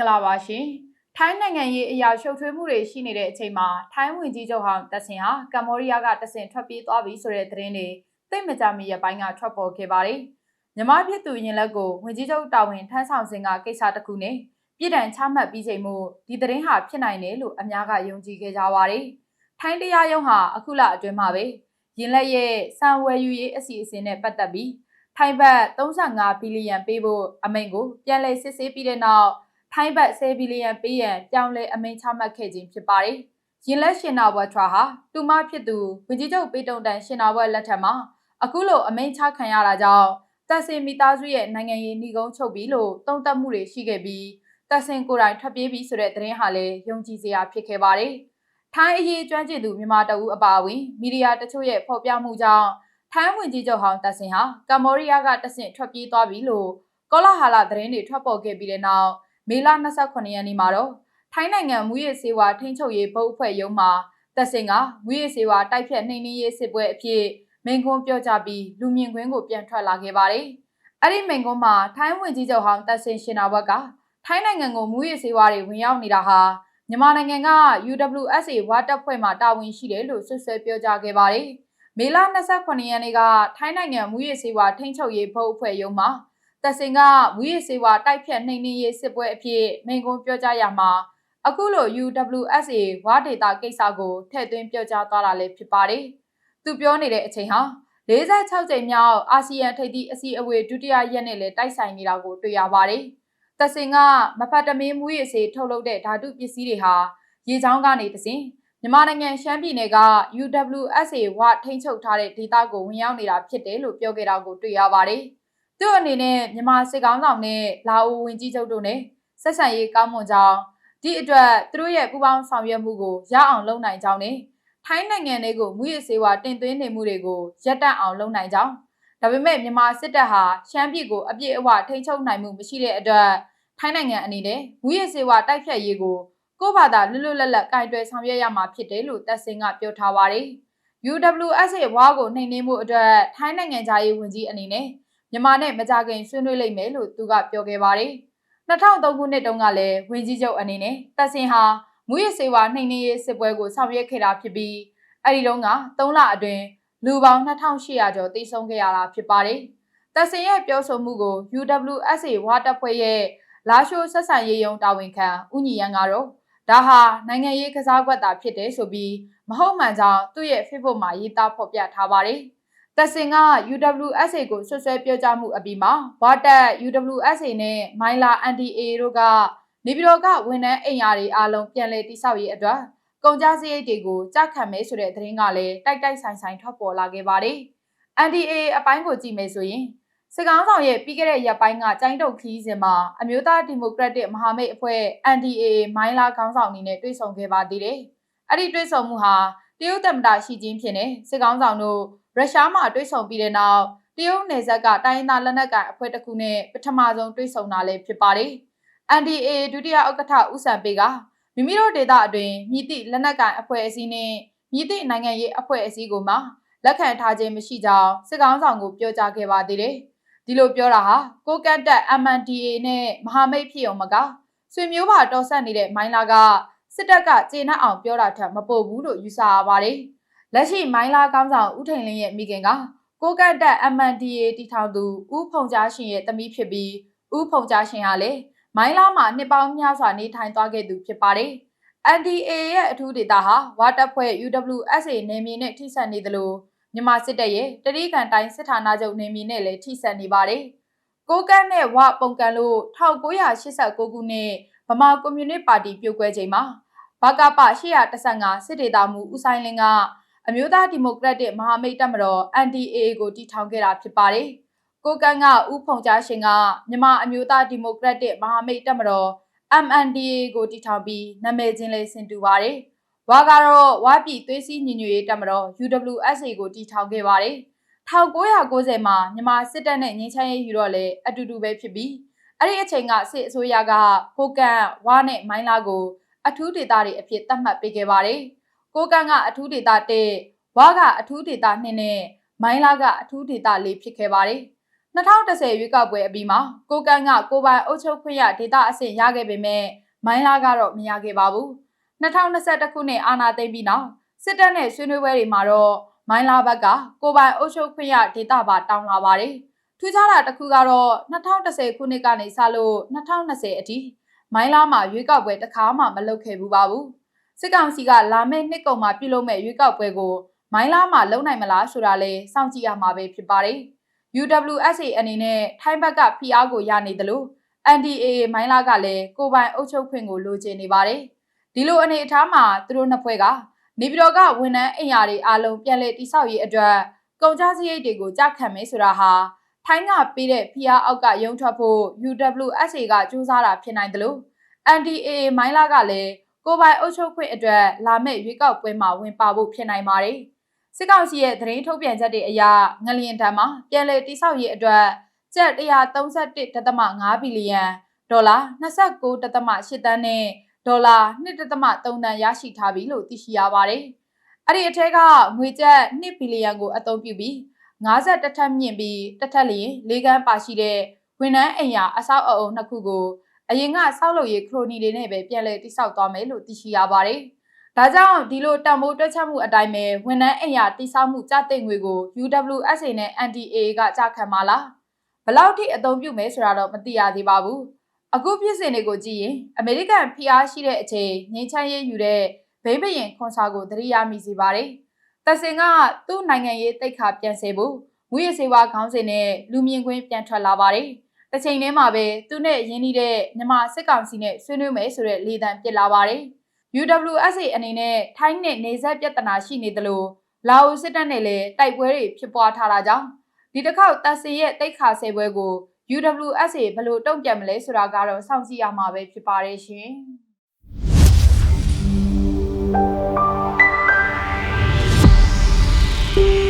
င်္ဂလာပါရှင်။ထိုင်းနိုင်ငံရေးအရာရှုပ်ထွေးမှုတွေရှိနေတဲ့အချိန်မှာထိုင်းဝင်ကြီးချုပ်ဟောင်းတက်ဆင်ဟာကမ္ဘောဒီးယားကတဆင်ထွက်ပြေးသွားပြီဆိုတဲ့သတင်းတွေသိမကြမီရပိုင်းကထွက်ပေါ်ခဲ့ပါတယ်။မြမဖြစ်သူရင်လက်ကိုဝင်ကြီးချုပ်တာဝန်ထမ်းဆောင်စဉ်ကကိစ္စတစ်ခုနဲ့ပြည်တံချမှတ်ပြီးချိန်မှုဒီသတင်းဟာဖြစ်နိုင်တယ်လို့အများကယုံကြည်ခဲ့ကြပါတယ်။ထိုင်းတရားရုံးဟာအခုလအတွင်းမှာပဲရင်လက်ရဲ့စံဝယ်ယူရေးအစီအစဉ်နဲ့ပတ်သက်ပြီးထိုင်းဘတ်35ဘီလီယံပေးဖို့အမိန့်ကိုပြန်လည်စစ်ဆေးပြီးတဲ့နောက် ထိုင်းဘတ်10ဘီလီယံပေးရန်ပြောင်းလဲအမိန့်ချမှတ်ခဲ့ခြင်းဖြစ်ပါတယ်။ရင်လက်ရှင်နာဘွယ်ထရာဟာတူမဖြစ်သူဝင်ကြီးချုပ်ပေးတုံတန်ရှင်နာဘွယ်လက်ထက်မှာအခုလိုအမိန့်ချခံရတာကြောင့်တက်စင်မိသားစုရဲ့နိုင်ငံရေးနှီးကုန်းချုပ်ပြီးလို့တုံ့တက်မှုတွေရှိခဲ့ပြီးတက်စင်ကိုယ်တိုင်ထွက်ပြေးပြီးဆိုတဲ့သတင်းဟာလည်းယုံကြည်စရာဖြစ်ခဲ့ပါတယ်။ထိုင်းအရေးကျွမ်းကျင်သူမြန်မာတအူးအပါအဝင်မီဒီယာတချို့ရဲ့ဖော်ပြမှုကြောင့်ထိုင်းဝင်ကြီးချုပ်ဟောင်းတက်စင်ဟာကမ္ဘောဒီးယားကတဆင့်ထွက်ပြေးသွားပြီလို့ကောလာဟာလာသတင်းတွေထွက်ပေါ်ခဲ့ပြီးတဲ့နောက် မေလ28ရက်နေ့မှာတော့ထိုင်းနိုင်ငံမူရည်စေဝါထိန်းချုပ်ရေးဘုတ်အဖွဲ့ရုံးမှာတက်စင်ကမူရည်စေဝါတိုက်ဖြတ်နှိမ်နင်းရေးစစ်ပွဲအဖြစ်မိန့်ခွန်းပြောကြားပြီးလူမြင်ကွင်းကိုပြန်ထွက်လာခဲ့ပါတယ်။အဲ့ဒီမိန့်ခွန်းမှာထိုင်းဝင်ကြီးချုပ်ဟောင်းတက်စင်ရှင်နာဘက်ကထိုင်းနိုင်ငံကိုမူရည်စေဝါတွေဝင်ရောက်နေတာဟာမြန်မာနိုင်ငံက UWSA ဝါတပ်ဖွဲ့မှတာဝန်ရှိတယ်လို့ဆွဆွဲပြောကြားခဲ့ပါတယ်။မေလ28ရက်နေ့ကထိုင်းနိုင်ငံမူရည်စေဝါထိန်းချုပ်ရေးဘုတ်အဖွဲ့ရုံးမှာ တဆင်ကမူရည်စေဝါတိုက်ဖြတ်နှိမ်နင်းရေးစစ်ပွဲအဖြစ်မိန့်ခွန်းပြောကြားရမှာအခုလို UWSA ဝါဒေတာကိစ္စကိုထည့်သွင်းပြောကြားသွားတာလည်းဖြစ်ပါတယ်။သူပြောနေတဲ့အချိန်ဟာ46ကြိမ်မြောက်အာဆီယံထိပ်သီးအစည်းအဝေးဒုတိယရက်နဲ့လည်းတိုက်ဆိုင်နေတာကိုတွေ့ရပါတယ်။တဆင်ကမဖတ်တမင်းမူရည်စေထုတ်လုပ်တဲ့ဓာတုပစ္စည်းတွေဟာရေချောင်းကနေတဆင်မြန်မာနိုင်ငံရှမ်းပြည်နယ်က UWSA ဝထိန်းချုပ်ထားတဲ့ဒေသကိုဝင်ရောက်နေတာဖြစ်တယ်လို့ပြောခဲ့တာကိုတွေ့ရပါတယ်။ သူ့အနေနဲ့မြန်မာစစ်ကောင်ဆောင်နဲ့လာအိုဝင်ကြီးချုပ်တို့နဲ့ဆက်ဆံရေးကောင်းမွန်ကြောင်းဒီအတွက်သူတို့ရဲ့ပူးပေါင်းဆောင်ရွက်မှုကိုရအောင်လုပ်နိုင်ကြောင်းနဲ့ထိုင်းနိုင်ငံတွေကိုမူရစေဝါတင်သွင်းနေမှုတွေကိုရပ်တန့်အောင်လုပ်နိုင်ကြောင်းဒါပေမဲ့မြန်မာစစ်တပ်ဟာရှမ်းပြည်ကိုအပြည့်အဝထိန်းချုပ်နိုင်မှုမရှိတဲ့အတွက်ထိုင်းနိုင်ငံအနေနဲ့မူရစေဝါတိုက်ဖြတ်ရေးကိုကိုယ့်ဘာသာလွတ်လွတ်လပ်လပ်ကင်တွယ်ဆောင်ရွက်ရမှာဖြစ်တယ်လို့တက်စင်ကပြောထားပါတယ်။ UWSA ဝါကိုနှိမ်နင်းမှုအတွက်ထိုင်းနိုင်ငံသားရေးဝန်ကြီးအနေနဲ့ မြန်မာနဲ့မကြခင်ဆွေးနွေးလိမ့်မယ်လို့သူကပြောခဲ့ပါတယ်။2003ခုနှစ်တုန်းကလည်းဝင်းကြီးချုပ်အနေနဲ့တက်စင်ဟာမူရစေဝါနှိမ်နင်းရေးစစ်ပွဲကိုဆောင်ရွက်ခဲ့တာဖြစ်ပြီးအဲ့ဒီတုန်းက3လအတွင်းလူပေါင်း2800ကျော်တိစုံခဲ့ရတာဖြစ်ပါတယ်။တက်စင်ရဲ့ပြောဆိုမှုကို UWSA ဝါတပ်ဖွဲ့ရဲ့လာရှိုးဆက်ဆံရေးယုံတာဝန်ခံဦးညီရန်ကတော့ဒါဟာနိုင်ငံရေးကစားကွက်တာဖြစ်တယ်ဆိုပြီးမဟုတ်မှန်ကြောင်းသူ့ရဲ့ Facebook မှာရေးသားဖော်ပြထားပါတယ်။ တက်စင်က UWSA ကိုဆွဆွဲပြောကြားမှုအပြီးမှာဝါတက် UWSA နဲ့မိုင်လာ NDA တို့ကနေပြည်တော်ကဝန်ထမ်းအိမ်ယာတွေအားလုံးပြန်လည်တိစောက်ရေးအတွက်ကုန်ကြစရိတ်တွေကိုကြခံမယ်ဆိုတဲ့သတင်းကလည်းတိုက်တိုက်ဆိုင်ဆိုင်ထွက်ပေါ်လာခဲ့ပါတယ်။ NDA အပိုင်းကိုကြည့်မယ်ဆိုရင်စစ်ကောင်ဆောင်ရဲ့ပြီးခဲ့တဲ့ရက်ပိုင်းကကျိုင်းတုတ်ခီးစဉ်မှာအမျိုးသားဒီမိုကရက်တစ်မဟာမိတ်အဖွဲ့ NDA မိုင်းလာခေါင်းဆောင်အနေနဲ့တွေ့ဆုံခဲ့ပါသေးတယ်။အဲ့ဒီတွေ့ဆုံမှုဟာတရုတ်သမ္မတရှိချင်းဖြစ်နေစစ်ကောင်ဆောင်တို့ ရုရှားမှာတွေ့ဆုံပြီးတဲ့နောက်တရုတ်နယ်စပ်ကတိုင်းသားလက်နက်ကိုင်အဖွဲ့တစ်ခုနဲ့ပထမဆုံးတွေ့ဆုံတာလည်းဖြစ်ပါတယ်။ NDA ဒုတိယဥက္ကဋ္ဌဦးစံပေကမိမိတို့ဒေသအတွင်းမြစ်တိလက်နက်ကိုင်အဖွဲ့အစည်းနဲ့မြစ်တိနိုင်ငံရေးအဖွဲ့အစည်းကိုမှလက်ခံထားခြင်းမရှိကြောင်းစစ်ကောင်ဆောင်ကိုပြောကြားခဲ့ပါသေးတယ်။ဒီလိုပြောတာဟာကိုကတ်တက် MNDA နဲ့မဟာမိတ်ဖြစ်ုံမကဆွေမျိုးပါတော်ဆက်နေတဲ့မိုင်းလာကစစ်တပ်ကကျေနပ်အောင်ပြောတာထက်မပိုဘူးလို့ယူဆရပါတယ်။ လက်ရှိမိုင်းလာကောင်းဆောင်ဦးထိန်လင်းရဲ့မိခင်ကကိုကန့်တက် MNDA တီထောင်သူဦးဖုံကြားရှင်ရဲ့သမီးဖြစ်ပြီးဦးဖုံကြားရှင်ဟာလည်းမိုင်းလာမှာနှစ်ပေါင်းများစွာနေထိုင်သွားခဲ့သူဖြစ်ပါတယ်။ NDA ရဲ့အထူးဒေတာဟာဝါတပ်ဖွဲ့ UWSA နယ်မြေနဲ့ထိစပ်နေသလိုမြန်မာစစ်တပ်ရဲ့တတိကန်တိုင်းစစ်ဌာနချုပ်နယ်မြေနဲ့လည်းထိစပ်နေပါတယ်။ကိုကန့်နဲ့ဝပုံကန်လို့1989ခုနှစ်ဗမာကွန်မြူနစ်ပါတီပြုတ်ကွဲချိန်မှာဘကပ815စစ်ဒေသမူဦးဆိုင်လင်းက အမျိုးသားဒီမိုကရက်တစ်မဟာမိတ်တပ်မတော် NDA ကိုတည်ထောင်ခဲ့တာဖြစ်ပါတယ်။ကိုကန်းကဥဖုံကြားရှင်ကမြန်မာအမျိုးသားဒီမိုကရက်တစ်မဟာမိတ်တပ်မတော် MNDA ကိုတည်ထောင်ပြီးနာမည်ချင်းလေးဆင်တူပါတယ်။ဝါကတော့ဝါပြည်သွေးစည်းညီညွတ်ရေးတပ်မတော် UWSA ကိုတည်ထောင်ခဲ့ပါတယ်။1990မှာမြန်မာစစ်တပ်နဲ့ငင်းချမ်းရေးယူတော့လေအတူတူပဲဖြစ်ပြီးအဲ့ဒီအချိန်ကစစ်အစိုးရကကိုကန်ဝါနဲ့မိုင်းလာကို အထူးဒေသတွေအဖြစ်သတ်မှတ်ပေးခဲ့ပါတယ်။ ကိုကန့်ကအထူးဒေသ1ဝါကအထူးဒေသ2နဲ့မိုင်းလာကအထူးဒေသ4ဖြစ်ခဲ့ပါတယ်2010ရွေးကောက်ပွဲအပြီးမှာကိုကန်ကကိုပိုင်အုပ်ချုပ်ခွင့်ရဒေတာအဆင့်ရခဲ့ပေမဲ့မိုင်းလာကတော့မရခဲ့ပါဘူး2021ခုနှစ်အာဏာသိမ်းပြီးနောက်စစ်တပ်နဲ့ဆွေးနွေးပွဲတွေမှာတော့မိုင်းလာဘက်ကကိုပိုင်အုပ်ချုပ်ခွင့်ရဒေတာပါတောင်းလာပါတယ်ထူးခြားတာတစ်ခုကတော့2010ခုနှစ်ကနေစလို့2020အထိမိုင်းလာမှာရွေးကောက်ပွဲတစ်ခါမှမလုပ်ခဲ့ဘူးပါဘူး စစ်ကောင်စီကလာမယ့်နှစ်ကုန်မှာပြုလုပ်မဲ့ရွေးကောက်ပွဲကိုမိုင်းလာမှာလုံနိုင်မလားဆိုတာလဲစောင့်ကြည့်ရမှာပဲဖြစ်ပါတယ်။ UWSA အနေနဲ့ထိုင်းဘက်ကဖိအားကိုရနေတယ်လို့ NDAA မိုင်းလာကလည်းကိုပိုင်အုပ်ချုပ်ခွင့်ကိုလိုချင်နေပါတယ်။ဒီလိုအနေအထားမှာသူတို့နှစ်ဖွဲ့ကနေပြည်တော်ကဝန်ထမ်းအိမ်ယာတွေအားလုံးပြန်လည်တိစောက်ရေးအတွက်ကုန်ကျစရိတ်တွေကိုကြခံမယ်ဆိုတာဟာထိုင်းကပေးတဲ့ဖိအားအောက်ကရုံထွက်ဖို့ UWSA ကစူးစမ်းတာဖြစ်နိုင်တယ်လို့ NDAA မိုင်းလာကလည်း ကိုပိုင်အုပ်ချုပ်ခွင့်အတွက်လာမယ့်ရွေးကောက်ပွဲမှာဝင်ပါဖို့ဖြစ်နိုင်ပါတယ်။စစ်ကောင်စီရဲ့သတင်းထုတ်ပြန်ချက်တွေအရငလျင်တန်းမှာပြန်လည်တိစောက်ရေးအတွက်ကျပ်131.5ဘီလီယံဒေါ်လာ29.8တန်းနဲ့ဒေါ်လာ1.3တန်းရရှိထားပြီလို့သိရှိရပါတယ်။အဲ့ဒီအထက်ကငွေကျပ်2ဘီလီယံကိုအသုံးပြုပြီး50ထပ်မြင့်ပြီးတစ်ထပ်လျင်၄ကန်းပါရှိတဲ့ဝန်ထမ်းအိမ်ယာအဆောက်အအုံနှစ်ခုကို အရင်ကဆောက်လုပ်ရေးခရိုနီတွေနဲ့ပဲပြန်လည်တိစောက်သွားမယ်လို့သိရှိရပါတယ်။ဒါကြောင့်ဒီလိုတံမိုးတွက်ချက်မှုအတိုင်းပဲဝန်ထမ်းအိမ်ယာတိစောက်မှုကြတဲ့ငွေကို UWSA နဲ့ NDA ကကြခံမှာလား။ဘလောက်ထိအသုံးပြုမယ်ဆိုတာတော့မသိရသေးပါဘူး။အခုဖြစ်စဉ်တွေကိုကြည့်ရင်အမေရိကန်ဖိအားရှိတဲ့အချိန်ငင်းချမ်းရေးယူတဲ့ဘိမ့်ဘရင်ခွန်စာကိုသတိရမိစေပါတယ်။တဆင်ကသူ့နိုင်ငံရေးတိတ်ခါပြန်ဆယ်ဖို့ငွေရစေဝါခေါင်းစဉ်နဲ့လူမြင်ကွင်းပြန်ထွက်လာပါတယ်။ ။တစ်ချိန်တည်းမှာပဲသူနဲ့ရင်းနှီးတဲ့မြန်မာစစ်ကောင်စီနဲ့ဆွေးနွေးမယ်ဆိုတဲ့လေသံပစ်လာပါတယ်။ UWSA အနေနဲ့ထိုင်းနဲ့နေဆက်ပြဿနာရှိနေသလိုလာအိုစစ်တပ်နဲ့လည်းတိုက်ပွဲတွေဖြစ်ပွားထားတာကြောင့်ဒီတစ်ခေါက်တပ်စီရဲ့တိုက်ခါဆဲပွဲကို UWSA ဘယ်လိုတုံ့ပြန်မလဲဆိုတာကတော့စောင့်ကြည့်ရမှာပဲဖြစ်ပါတယ်ရှင်။။